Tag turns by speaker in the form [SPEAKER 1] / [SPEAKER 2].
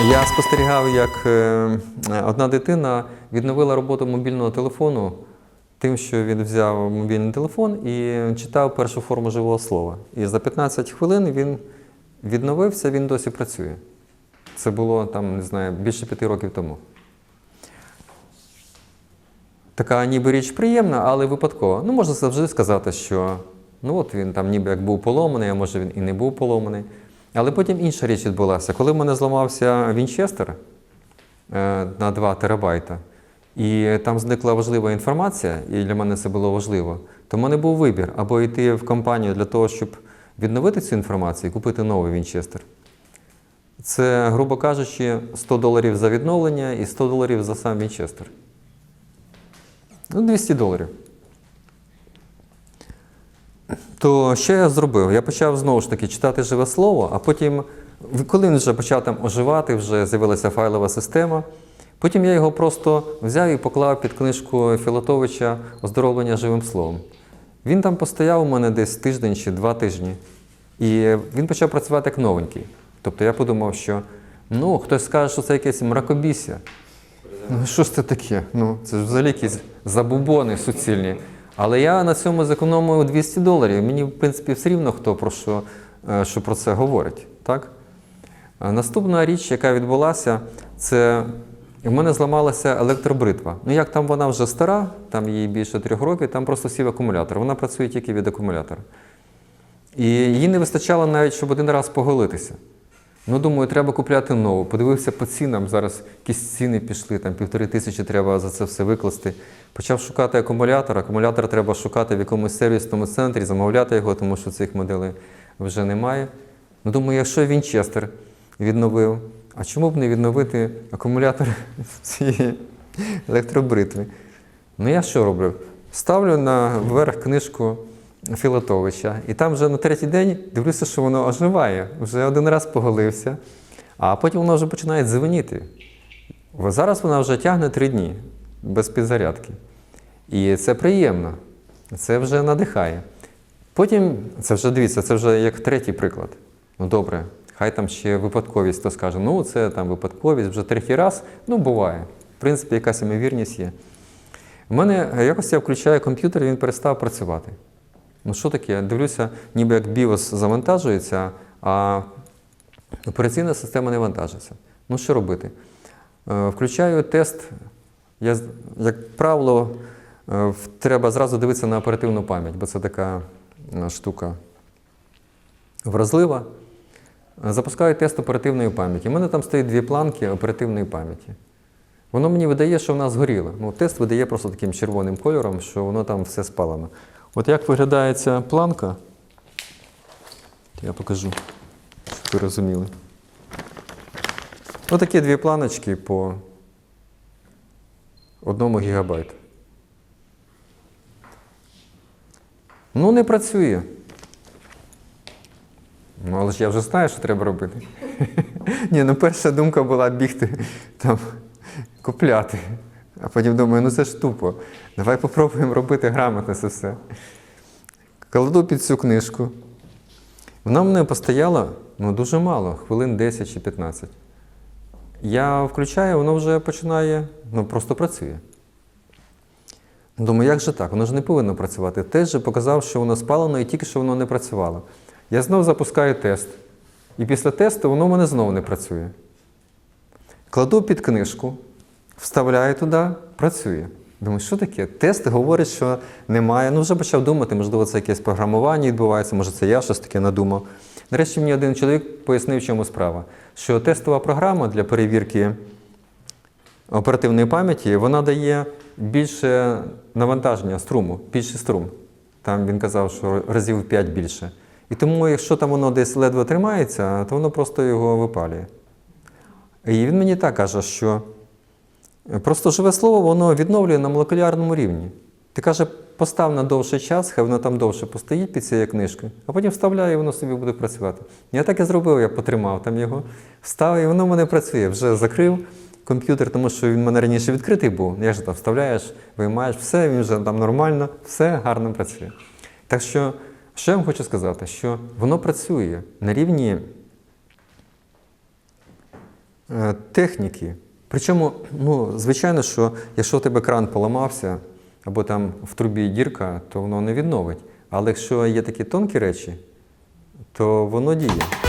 [SPEAKER 1] Я спостерігав, як е, одна дитина відновила роботу мобільного телефону тим, що він взяв мобільний телефон і читав першу форму живого слова. І за 15 хвилин він відновився, він досі працює. Це було там, не знаю, більше п'яти років тому. Така ніби річ приємна, але випадкова. Ну, можна завжди сказати, що ну от він там ніби як був поломаний, а може він і не був поломаний. Але потім інша річ відбулася. Коли в мене зламався Вінчестер е, на 2 терабайта, і там зникла важлива інформація, і для мене це було важливо, то в мене був вибір або йти в компанію для того, щоб відновити цю інформацію і купити новий Вінчестер. Це, грубо кажучи, 100 доларів за відновлення і 100 доларів за сам Вінчестер. Ну, 200 доларів. То що я зробив? Я почав знову ж таки читати живе слово, а потім, коли він вже почав там оживати, вже з'явилася файлова система. Потім я його просто взяв і поклав під книжку Філатовича Оздоровлення живим словом. Він там постояв у мене десь тиждень чи два тижні. І він почав працювати як новенький. Тобто я подумав, що ну, хтось скаже, що це якесь мракобісся. Ну, що ж це таке? Ну, це ж взагалі якісь забубони суцільні. Але я на цьому зекономив 200 доларів. Мені, в принципі, все рівно хто про що, е, що про це говорить. Так? Наступна річ, яка відбулася, це в мене зламалася електробритва. Ну, як там вона вже стара, там їй більше трьох років, там просто сів акумулятор. Вона працює тільки від акумулятора. І їй не вистачало навіть, щоб один раз поголитися. Ну, думаю, треба купляти нову. Подивився по цінам, зараз якісь ціни пішли, там півтори тисячі треба за це все викласти. Почав шукати акумулятор. Акумулятор треба шукати в якомусь сервісному центрі, замовляти його, тому що цих моделей вже немає. Ну, думаю, якщо Вінчестер відновив, а чому б не відновити акумулятор цієї електробритви? Ну, я що роблю? Ставлю на верх книжку Філатовича, і там вже на третій день дивлюся, що воно оживає. Вже один раз поголився, а потім воно вже починає дзвеніти. Зараз вона вже тягне три дні без підзарядки. І це приємно, це вже надихає. Потім, це вже дивіться, це вже як третій приклад. Ну добре, хай там ще випадковість, хто скаже, ну це там випадковість, вже третій раз, ну буває. В принципі, якась ймовірність є. У мене якось я включаю комп'ютер, він перестав працювати. Ну що таке? Дивлюся, ніби як BIOS завантажується, а операційна система не вантажиться. Ну що робити? Е, Включаю тест. Я, як правило, е, треба зразу дивитися на оперативну пам'ять, бо це така е, штука вразлива. Запускаю тест оперативної пам'яті. У мене там стоїть дві планки оперативної пам'яті. Воно мені видає, що вона згоріла. Ну, тест видає просто таким червоним кольором, що воно там все спалено. От як виглядає ця планка, я покажу, щоб ви розуміли. Отакі дві планочки по одному гігабайту. Ну, не працює. Ну, але ж я вже знаю, що треба робити. Ні, ну перша думка була бігти там, купляти. А потім думаю, ну це ж тупо. Давай попробуємо робити грамотно це все. Кладу під цю книжку. Вона мене постояла ну, дуже мало, хвилин 10 чи 15. Я включаю, воно вже починає, ну просто працює. Думаю, як же так? Воно ж не повинно працювати. Тест же показав, що воно спалено і тільки що воно не працювало. Я знов запускаю тест. І після тесту воно в мене знову не працює. Кладу під книжку, вставляю туди, працює. Думаю, що таке? Тест говорить, що немає. Ну, вже почав думати, можливо, це якесь програмування відбувається, може, це я щось таке надумав. Нарешті мені один чоловік пояснив, в чому справа. Що тестова програма для перевірки оперативної пам'яті, вона дає більше навантаження струму, більший струм. Там він казав, що разів 5 більше. І тому, якщо там воно десь ледве тримається, то воно просто його випалює. І він мені так каже, що просто живе слово, воно відновлює на молекулярному рівні. Ти каже, постав на довший час, хай воно там довше постоїть під цією книжкою, а потім вставляє, і воно собі буде працювати. Я так і зробив, я потримав там його, встав, і воно в мене працює. Вже закрив комп'ютер, тому що він в мене раніше відкритий був. Я ж там вставляєш, виймаєш, все, він вже там нормально, все гарно працює. Так що, що я вам хочу сказати, що воно працює на рівні Е, Техніки. Причому, ну, звичайно, що якщо у тебе кран поламався, або там в трубі дірка, то воно не відновить. Але якщо є такі тонкі речі, то воно діє.